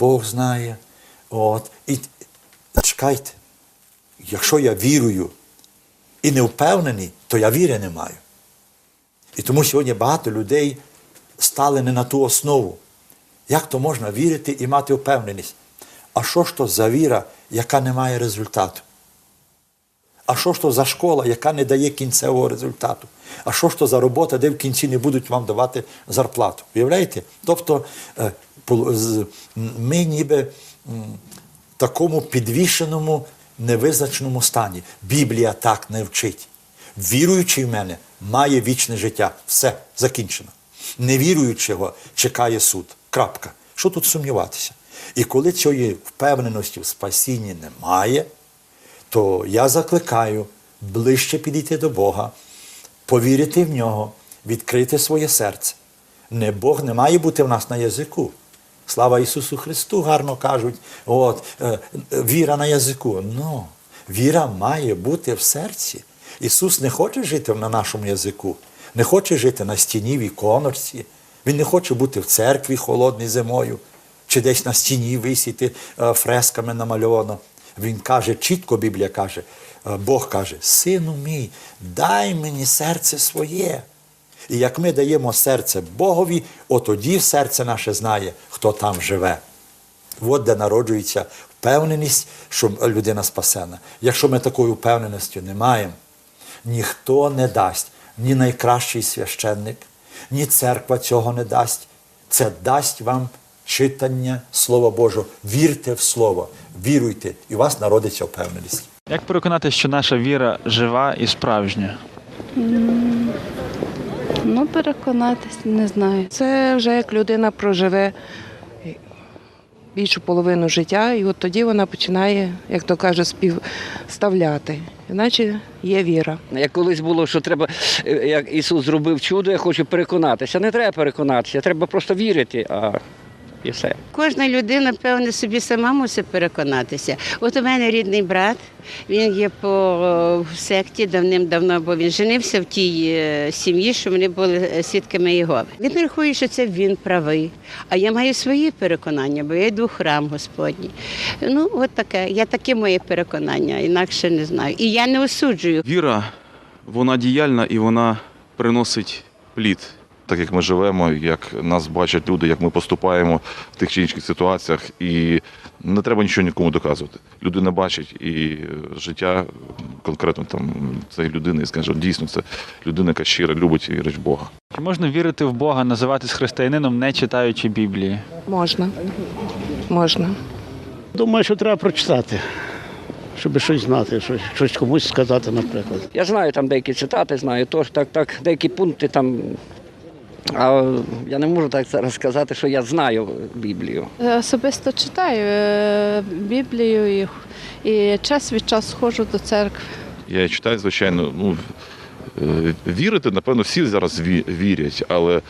Бог знає. От. І чекайте, якщо я вірую і не впевнений, то я віри не маю. І тому сьогодні багато людей стали не на ту основу. Як то можна вірити і мати впевненість? А що ж то за віра, яка не має результату? А що ж то за школа, яка не дає кінцевого результату? А що ж то за робота, де в кінці не будуть вам давати зарплату? Уявляєте? Тобто е, ми ніби в такому підвішеному, невизначеному стані. Біблія так не вчить. Віруючий в мене має вічне життя. Все, закінчено. Невіруючого чекає суд. Крапка. Що тут сумніватися? І коли цієї впевненості в спасінні немає, то я закликаю ближче підійти до Бога, повірити в нього, відкрити своє серце. Не Бог не має бути в нас на язику. Слава Ісусу Христу, гарно кажуть, от, е, віра на язику. Ну, віра має бути в серці. Ісус не хоче жити на нашому язику, не хоче жити на стіні в іконочці. Він не хоче бути в церкві холодною зимою, чи десь на стіні висіти е, фресками намальовано. Він каже, чітко Біблія каже, е, Бог каже, сину мій, дай мені серце своє. І як ми даємо серце Богові, отоді серце наше знає, хто там живе. От де народжується впевненість, що людина спасена. Якщо ми такої впевненості не маємо, ніхто не дасть, ні найкращий священник, ні церква цього не дасть. Це дасть вам читання Слова Божого. Вірте в Слово, віруйте, і у вас народиться впевненість. Як переконати, що наша віра жива і справжня? Ну, переконатись, не знаю. Це вже як людина проживе більшу половину життя, і от тоді вона починає, як то каже, співставляти. Іначе є віра. Як колись було, що треба, е, як Ісус зробив чудо, я хочу переконатися. Не треба переконатися, треба просто вірити, а і все. Кожна людина, певне, собі сама мусить переконатися. От у мене рідний брат, він є по е, секті давним-давно, бо він женився в тій е, сім'ї, що вони були е, свідками Єгови. Він рахує, що це він правий. А я маю свої переконання, бо я йду в храм Господній. Ну, от таке. Я таке моє переконання, інакше не знаю. І я не осуджую. Віра, вона діяльна і вона приносить плід. Так як ми живемо, як нас бачать люди, як ми поступаємо в тих чи інших ситуаціях, і не треба нічого нікому доказувати. Людина бачить і е, життя конкретно там цієї людини, і скаже, дійсно це людина, яка щиро любить і вірить в Бога. Чи можна вірити в Бога, називатись християнином, не читаючи Біблії? Можна. Можна. Думаю, що треба прочитати, щоб щось знати, щось, щось комусь сказати, наприклад. Я знаю там деякі цитати, знаю тож, так, так, деякі пункти там. А я не можу так зараз сказати, що я знаю Біблію. Особисто читаю е, Біблію і, і час від часу ходжу до церкви. Я читаю, звичайно, ну е, вірити, напевно, всі зараз вірять, але е,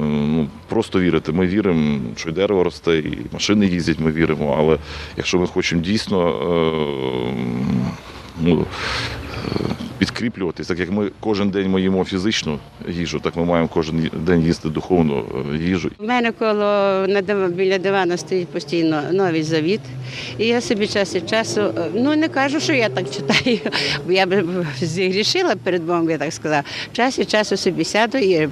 ну, просто вірити. Ми віримо, що й дерево росте, і машини їздять, ми віримо. Але якщо ми хочемо дійсно е, ну, підкріплюватись, так як ми кожен день ми їмо фізичну їжу, так ми маємо кожен день їсти духовну е, їжу. У мене коло біля дивана стоїть постійно новий завіт. І я собі час від часу, е, ну не кажу, що я так читаю, бо я б зігрішила перед Богом, я так сказала. Час від часу собі сяду і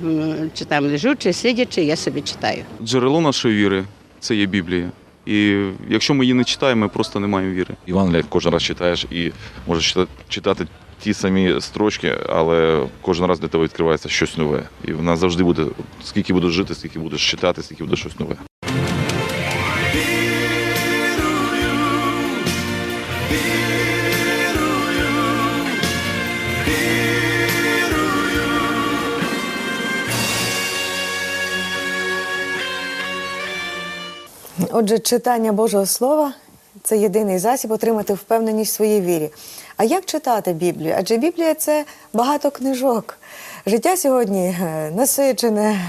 чи там лежу, чи сидячи, я собі читаю. Джерело нашої віри це є Біблія. І якщо ми її не читаємо, ми просто не маємо віри. Євангелія кожен раз читаєш і можеш чита- читати ті самі строчки, але кожен раз для тебе відкривається щось нове. І в нас завжди буде, скільки будеш жити, скільки будеш читати, скільки буде щось нове. Отже, читання Божого Слова це єдиний засіб отримати впевненість в своїй вірі. А як читати Біблію? Адже Біблія це багато книжок. Життя сьогодні е, насичене,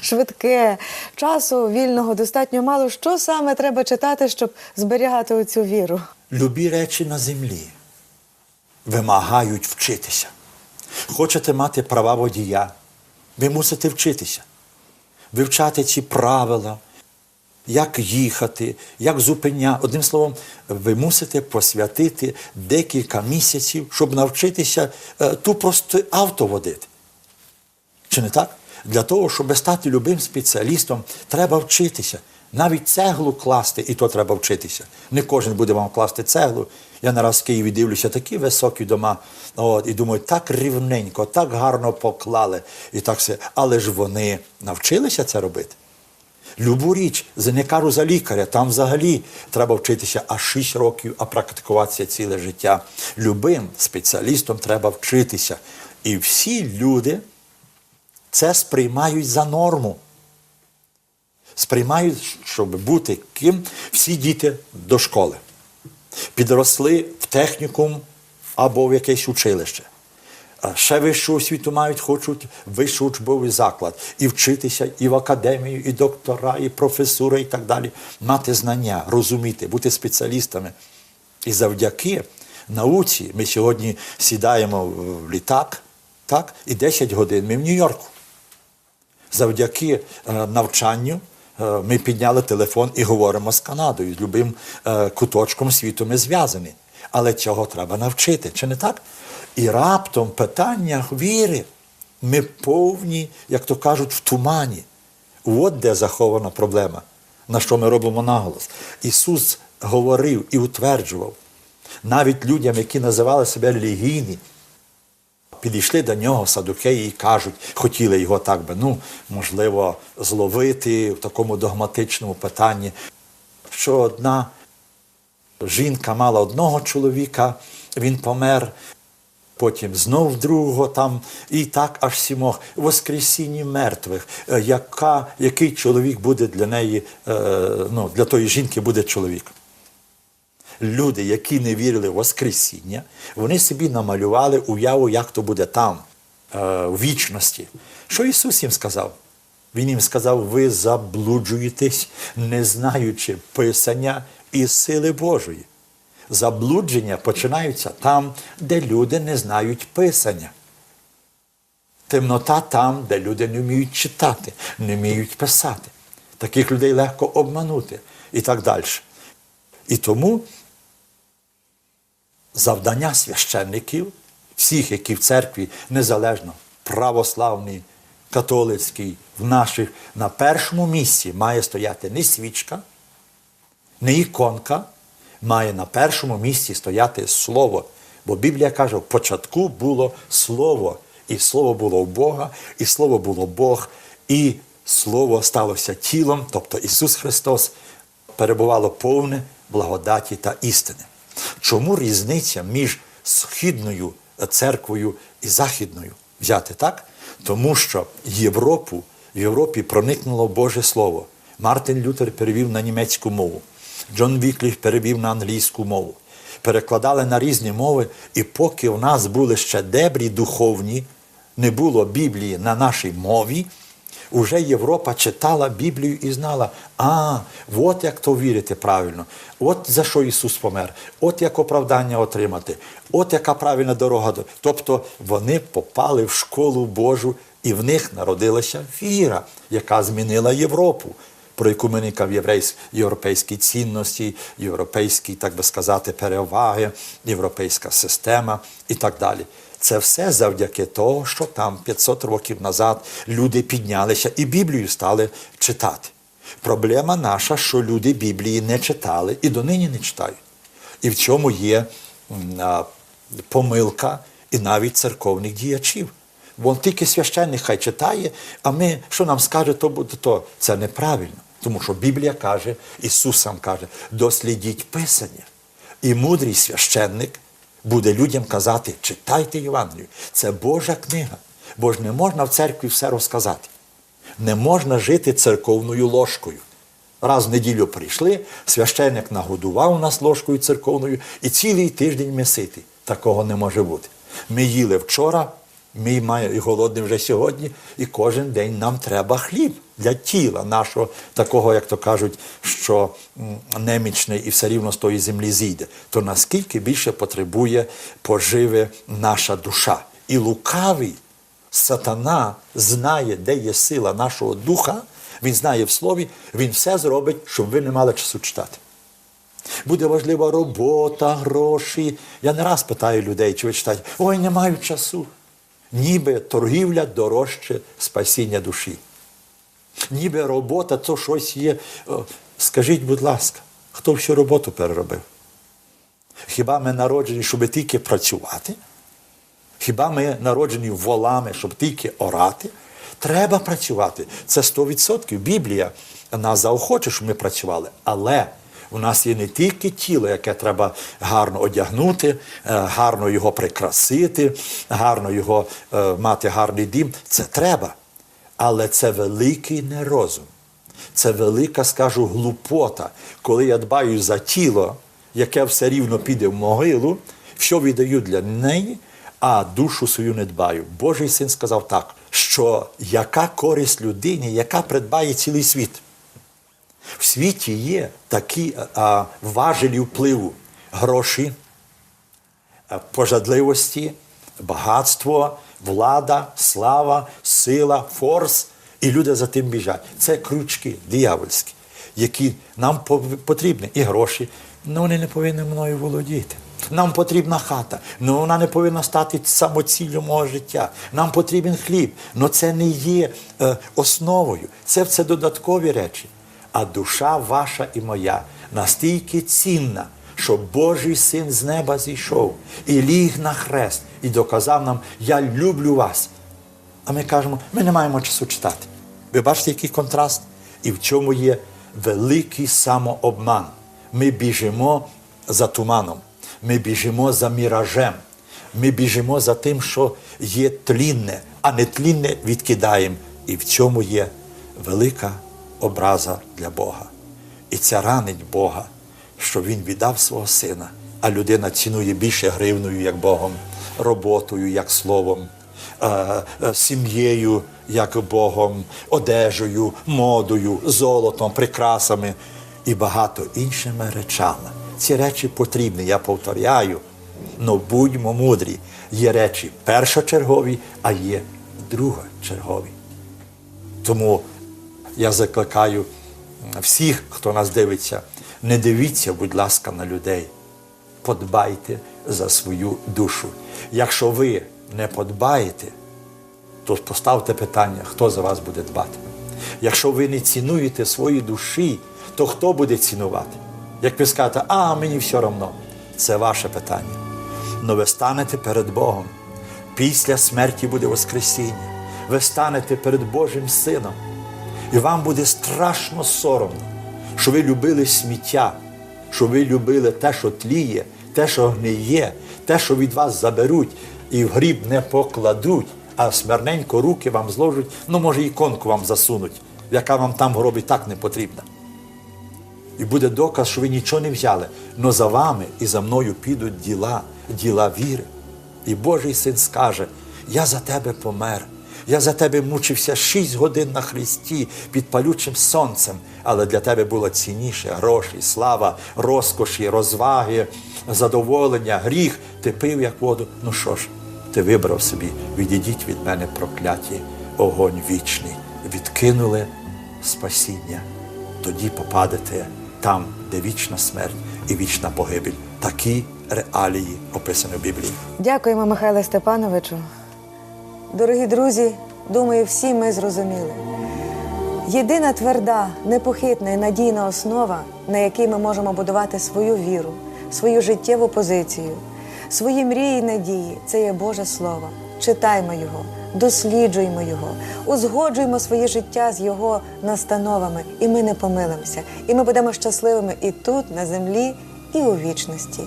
швидке, часу вільного достатньо мало. Що саме треба читати, щоб зберігати оцю віру? Любі речі на землі вимагають вчитися. Хочете мати права водія, ви мусите вчитися, вивчати ці правила. Як їхати, як зупиняти. Одним словом, ви мусите посвятити декілька місяців, щоб навчитися е, ту просто авто водити. Чи не так? Для того, щоб стати любим спеціалістом, треба вчитися. Навіть цеглу класти, і то треба вчитися. Не кожен буде вам класти цеглу. Я нараз в Києві дивлюся, такі високі дома. От, і думаю, так рівненько, так гарно поклали. І так все. Але ж вони навчилися це робити. Любу річ, за- не кажу за лікаря, там взагалі треба вчитися аж 6 років, а практикуватися ціле життя. Любим спеціалістом треба вчитися. І всі люди це сприймають за норму. Сприймають, щоб бути ким, всі діти до школи. Підросли в технікум або в якесь училище. Ще вищу освіту мають, хочуть вищий учбовий заклад. І вчитися і в академію, і доктора, і професура, і так далі. Мати знання, розуміти, бути спеціалістами. І завдяки науці ми сьогодні сідаємо в літак, так, і 10 годин ми в Нью-Йорку. Завдяки е, навчанню е, ми підняли телефон і говоримо з Канадою. З любим е, куточком світу ми зв'язані. Але цього треба навчити, чи не так? І раптом питання віри. Ми повні, як то кажуть, в тумані. От де захована проблема, на що ми робимо наголос. Ісус говорив і утверджував навіть людям, які називали себе релігійні, підійшли до нього садукеї і кажуть, хотіли його так би, ну, можливо, зловити в такому догматичному питанні, що одна жінка мала одного чоловіка, він помер, потім знов другого там, і так аж сімох. Воскресінні мертвих. Е, Яка, який чоловік буде для неї, е, ну, для тої жінки буде чоловік? люди, які не вірили в Воскресіння, вони собі намалювали уяву, як то буде там, е, у вічності. Що Ісус їм сказав? Він їм сказав: ви заблуджуєтесь, не знаючи Писання і сили Божої. Заблудження починаються там, де люди не знають Писання. Темнота там, де люди не вміють читати, не вміють писати. Таких людей легко обманути і так далі. І тому завдання священників, всіх, які в церкві незалежно, православний, католицький, в наших, на першому місці має стояти не свічка, не іконка, має на першому місці стояти слово. Бо Біблія каже, в початку було слово, і слово було в Бога, і слово було Бог, і слово сталося тілом, тобто Ісус Христос перебувало повне благодаті та істини. Чому різниця між східною церквою і західною взяти так? Тому що Європу, в Європі проникнуло Боже Слово. Мартин Лютер перевів на німецьку мову, Джон Вікліф перевів на англійську мову. Перекладали на різні мови, і поки в нас були ще дебрі духовні, не було Біблії на нашій мові, Уже Європа читала Біблію і знала, а, от як то вірити правильно, от за що Ісус помер, от як оправдання отримати, от яка правильна дорога. до- Тобто вони попали в школу Божу, і в них народилася віра, яка змінила Європу. Про яку ми никав єврейсь- європейські цінності, європейські, так би сказати, переваги, європейська система і так далі. Це все завдяки того, що там 500 років назад люди піднялися і Біблію стали читати. Проблема наша, що люди Біблії не читали і донині не читають. І в цьому є а, помилка і навіть церковних діячів. Бо тільки священник хай читає, а ми, що нам скаже, то буде то. Це неправильно. Тому що Біблія каже, Ісус сам каже, дослідіть Писання. І мудрий священник буде людям казати, читайте Євангелію. Це Божа книга. Бо ж не можна в церкві все розказати. Не можна жити церковною ложкою. Раз в неділю прийшли, священник нагодував нас ложкою церковною, і цілий тиждень ми ситі. Такого не може бути. Ми їли вчора, ми маємо і голодні вже сьогодні, і кожен день нам треба хліб для тіла нашого, такого, як то кажуть, що немічний і все рівно з тої землі зійде. То наскільки більше потребує поживи наша душа. І лукавий Сатана знає, де є сила нашого духа, Він знає в слові, він все зробить, щоб ви не мали часу читати. Буде важлива робота, гроші. Я не раз питаю людей, чи ви читаєте, ой, не маю часу. Ніби торгівля дорожче спасіння душі. Ніби робота то щось є. Скажіть, будь ласка, хто всю роботу переробив? Хіба ми народжені, щоб тільки працювати? Хіба ми народжені волами, щоб тільки орати? Треба працювати. Це 100%. Біблія нас заохоче, щоб ми працювали. Але у нас є не тільки тіло, яке треба гарно одягнути, е, гарно його прикрасити, гарно його е, мати гарний дім. Це треба. Але це великий нерозум. Це велика, скажу, глупота, коли я дбаю за тіло, яке все рівно піде в могилу, що віддаю для неї, а душу свою не дбаю. Божий син сказав так, що яка користь людині, яка придбає цілий світ. В світі є такі а, важелі впливу гроші, пожадливості, багатство, влада, слава, сила, форс, і люди за тим біжать. Це крючки диявольські, які нам потрібні і гроші, але вони не повинні мною володіти. Нам потрібна хата, але вона не повинна стати самоціллю мого життя. Нам потрібен хліб, але це не є е, основою. Це, це додаткові речі. А душа ваша і моя настільки цінна, що Божий син з неба зійшов і ліг на хрест і доказав нам, я люблю вас. А ми кажемо, ми не маємо часу читати. Ви бачите, який контраст? І в чому є великий самообман. Ми біжимо за туманом, ми біжимо за міражем, ми біжимо за тим, що є тлінне, а не тлінне відкидаємо. І в цьому є велика образа для Бога. І це ранить Бога, що Він віддав свого сина, а людина цінує більше гривною, як Богом, роботою, як словом, е, е, сім'єю, як Богом, одежею, модою, золотом, прикрасами і багато іншими речами. Ці речі потрібні, я повторяю. Но будьмо мудрі. Є речі першочергові, а є другочергові. Тому я закликаю всіх, хто нас дивиться, не дивіться, будь ласка, на людей. Подбайте за свою душу. Якщо ви не подбаєте, то поставте питання, хто за вас буде дбати. Якщо ви не цінуєте свої душі, то хто буде цінувати? Як ви скажете, а мені все одно, це ваше питання. Но ви станете перед Богом. Після смерті буде Воскресіння. Ви станете перед Божим Сином. І вам буде страшно соромно, що ви любили сміття, що ви любили те, що тліє, те, що гниє, те, що від вас заберуть і в гріб не покладуть, а смирненько руки вам зложуть, ну, може, іконку вам засунуть, яка вам там гробі так не потрібна. І буде доказ, що ви нічого не взяли. Но за вами і за мною підуть діла, діла віри. І Божий син скаже: Я за тебе помер. Я за тебе мучився шість годин на хресті під палючим сонцем, але для тебе було цінніше гроші, слава, розкоші, розваги, задоволення, гріх. Ти пив як воду. Ну що ж, ти вибрав собі, відійдіть від мене прокляті, огонь вічний. Відкинули спасіння тоді попадете там, де вічна смерть і вічна погибель. Такі реалії описані в Біблії. Дякуємо, Михайле Степановичу. Дорогі друзі, думаю, всі ми зрозуміли. Єдина тверда, непохитна і надійна основа, на якій ми можемо будувати свою віру, свою життєву позицію, свої мрії і надії це є Боже Слово. Читаймо його, досліджуймо його, узгоджуймо своє життя з його настановами, і ми не помилимося. І ми будемо щасливими і тут, на землі, і у вічності.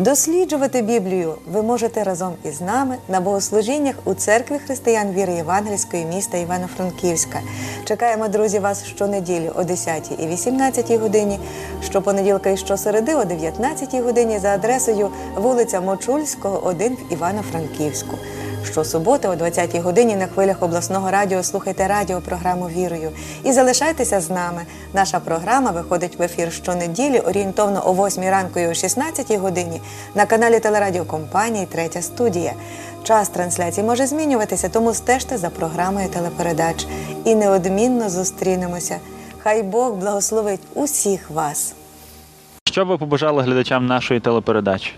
Досліджувати Біблію ви можете разом із нами на богослужіннях у церкві християн віри Євангельської міста Івано-Франківська. Чекаємо, друзі, вас щонеділі о 10 і 18 годині, щопонеділка і щосереди о 19 годині за адресою вулиця Мочульського, 1 в Івано-Франківську. Щосуботи о 20-й годині на хвилях обласного радіо слухайте радіопрограму Вірою і залишайтеся з нами. Наша програма виходить в ефір щонеділі орієнтовно о 8-й ранку і о 16-й годині на каналі телерадіокомпанії Третя студія. Час трансляції може змінюватися, тому стежте за програмою телепередач і неодмінно зустрінемося. Хай Бог благословить усіх вас. Що ви побажали глядачам нашої телепередачі?